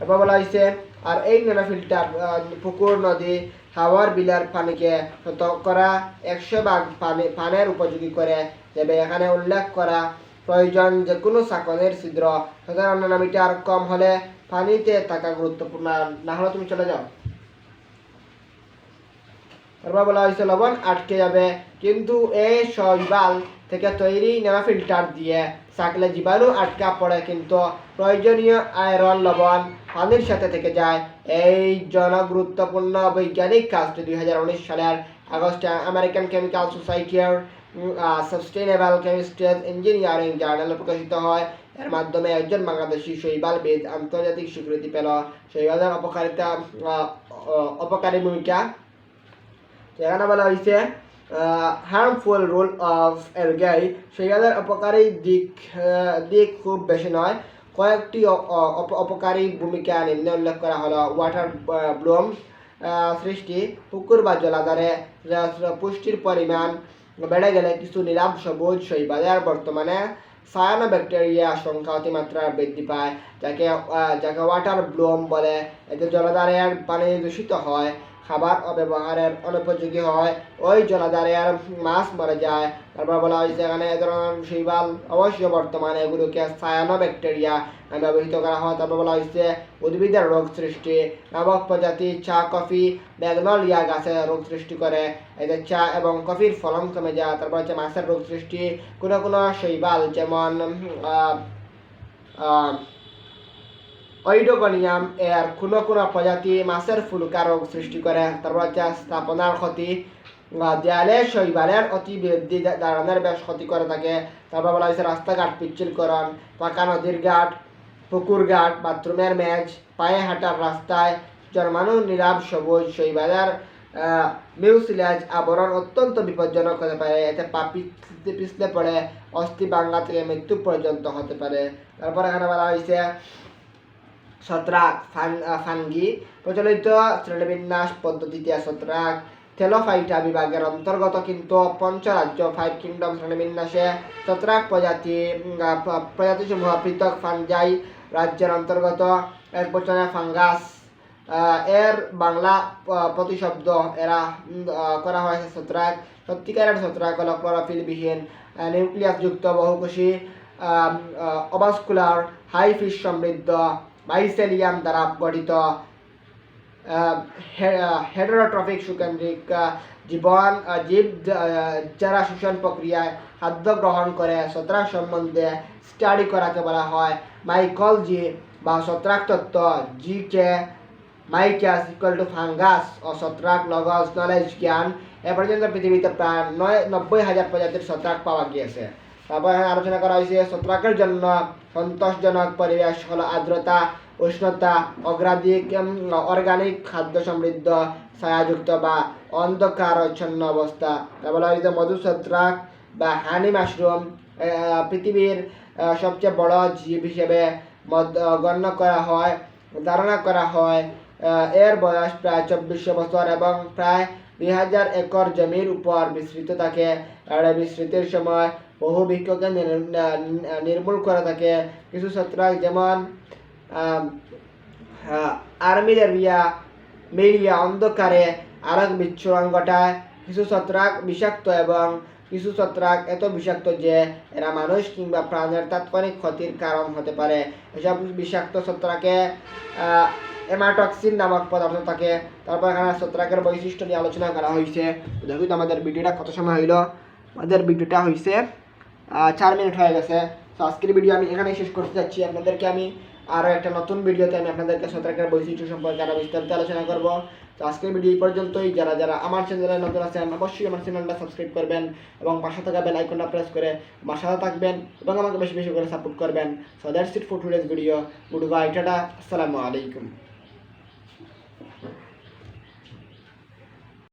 তারপর বলা হয়েছে আর এই নোনা ফিল্টার পুকুর, নদী, হাওয়ার বিলার পানিকে করা, একশো ভাগ পানি, পানের উপযোগী করে, যাবে এখানে উল্লেখ করা প্রয়োজন যে কোনো সাকনের ছিদ্র সাধারণ মিটার কম হলে পানিতে থাকা গুরুত্বপূর্ণ। না হলে তুমি চলে যাও। তারপর বলা হয়েছে লবণ আটকে যাবে। কিন্তু এই শৈবাল থেকে তৈরি নেওয়া ফিল্টার দিয়ে থাকলে জীবাণু আটকা পড়ে, কিন্তু প্রয়োজনীয় আয়রন লবণ পানির সাথে থেকে যায়। এই জনগুরুত্বপূর্ণ বৈজ্ঞানিক কাজটি দুই হাজার উনিশ সালের আগস্টে আমেরিকান কেমিক্যাল সোসাইটির সাস্টেনেবল কেমিস্ট্রি ইঞ্জিনিয়ারিং জার্নালে প্রকাশিত হয়। এর মাধ্যমে একজন বাংলাদেশি শৈবালবিদ আন্তর্জাতিক স্বীকৃতি পেল। শৈবালের অপকারিতা অপকারী ভূমিকা এখানে বলা হয়েছে হার্মফুল রোল অফ এলগাই শৈবালের অপকারী দিক দিক খুব বেশি নয়। কয়েকটি অপকারী ভূমিকা নিম্নে উল্লেখ করা হলো ওয়াটার ব্লুম সৃষ্টি, পুকুর বা জলাধারে পুষ্টির পরিমাণ বেড়ে গেলে কিছু নীলাভ সবুজ শৈবালের বর্তমানে সায়ানো ব্যাকটেরিয়া সংখ্যা অতিমাত্রা বৃদ্ধি পায়, যাকে যাকে ওয়াটার ব্লুম বলে। এতে জলাধারের পানি দূষিত হয় খাবার অব্যবহারের অনুপযোগী হয়। ওই জলাধারের মাছ মরে যায়। তারপর বলা হয়েছে, এখানে এ ধরনের শৈবাল অবশ্য বর্তমানে এগুলোকে সায়ানো ব্যাকটেরিয়া ব্যবহৃত করা হয়। তারপর বলা হয়েছে, উদ্ভিদের রোগ সৃষ্টি। নামক প্রজাতি চা, কফি, ম্যাগনোলিয়া গাছের রোগ সৃষ্টি করে। এতে চা এবং কফির ফলন কমে যায়। তারপর হচ্ছে, মাছের রোগ সৃষ্টি। কোনো কোনো শৈবাল যেমন ওইডোগনিয়াম এর কোনো কোনো প্রজাতি মাছের ফুলকা রোগ সৃষ্টি করে তারপর স্থাপনার ক্ষতি দেয়ালে শৈবালের অতি বৃদ্ধি ধারণের বেশ ক্ষতি করে থাকে তারপর বলা হয়েছে রাস্তাঘাট পিচ্ছিলকরণ পাকা নদীর ঘাট পুকুর ঘাট বাথরুমের মেজ, পায়ে হাঁটার রাস্তায় জন্মানো নীলাভ, সবুজ শৈবালের মিউসিলাজ আবরণ অত্যন্ত বিপজ্জনক হতে পারে এতে পা পিছলে পিছলে পড়ে অস্থি বাংলা থেকে মৃত্যু পর্যন্ত হতে পারে তারপর এখানে বলা হয়েছে ছত্রাক ফানগি, প্রচলিত শ্রেণীবিন্যাস পদ্ধতিতে ছত্রাক থেলোফাইটা বিভাগের অন্তর্গত, কিন্তু পঞ্চরাজ্য, ফাইভ কিংডম শ্রেণীবিন্যাসে ছত্রাক প্রজাতি প্রজাতিসমূহ পৃথক ফানজাই রাজ্যের অন্তর্গত। এক বছরের ফাঙ্গাস এর বাংলা প্রতিশব্দ এরা করা হয়েছে ছত্রাক সত্যিকারের ছত্রাক হল ক্লোরোফিলবিহীন নিউক্লিয়াসযুক্ত বহুকোষী অবাস্কুলার হাই ফিশ সমৃদ্ধ মাইসেলিয়াম দ্বারা গঠিত হেটারোট্রফিক সুকেন্দ্রিক জীবন জীব যারা শোষণ প্রক্রিয়ায় খাদ্য গ্রহণ করে ছত্রাক সম্বন্ধে স্টাডি করাকে বলা হয় মাইকোলজি বা ছত্রাক তত্ত্ব G K mykes equal to fungus ও ছত্রাক লগস নলেজ জ্ঞান, এ পর্যন্ত পৃথিবীতে প্রায় নয় নব্বই হাজার প্রজাতির ছত্রাক পাওয়া গিয়েছে তারপর এখানে আলোচনা করা হয়েছে ছত্রাকের জন্য সন্তোষজনক পরিবেশ হলো আর্দ্রতা, উষ্ণতা, অগ্রাধিক অর্গানিক খাদ্য সমৃদ্ধ, ছায়াযুক্ত বা অন্ধকারচ্ছন্ন অবস্থা। তারপর হয়েছে মধু ছত্রাক বা হানি মাশরুম পৃথিবীর সবচেয়ে বড় জীব হিসেবে গণ্য করা হয়, ধারণা করা হয় এর বয়স প্রায় চব্বিশশো বছর এবং প্রায় দুই হাজার একর জমির উপর বিস্তৃত থাকে। বিস্তৃতির সময় বৃক্ষকে নির্মূল করে থাকে। কিছু ছত্রাক যেমন আর্মিলেরিয়া মেরিয়া অন্ধকারে আরেক বিচ্ছুরণ ঘটায় কিছু ছত্রাক বিষাক্ত এবং কিছু ছত্রাক এত বিষাক্ত যে এরা মানুষ কিংবা প্রাণের তাৎক্ষণিক ক্ষতির কারণ হতে পারে এসব বিষাক্ত ছত্রাকে এমাটক্সিন নামক পদার্থ থাকে। তারপর এখানে ছত্রাকের বৈশিষ্ট্য নিয়ে আলোচনা করা হয়েছে দেখুন আমাদের ভিডিওটা কত সময় হইল? আমাদের ভিডিওটা হয়েছে চার মিনিট হয়ে গেছে। তো আজকের ভিডিও আমি এখানেই শেষ করতে যাচ্ছি। আপনাদেরকে আমি আরও একটা নতুন ভিডিওতে আমি আপনাদেরকে ছত্রাকের বৈশিষ্ট্য সম্পর্কে আরও বিস্তারিত আলোচনা করব। তো আজকের ভিডিও এই পর্যন্তই। যারা যারা আমার চ্যানেলে নতুন আছেন, অবশ্যই আমার চ্যানেলটা সাবস্ক্রাইব করবেন এবং পাশে থাকা বেল আইকনটা প্রেস করে সাথে থাকবেন এবং আমাকে বেশি বেশি করে সাপোর্ট করবেন। So that's it for today's video good bye tata, আসসালামু আলাইকুম।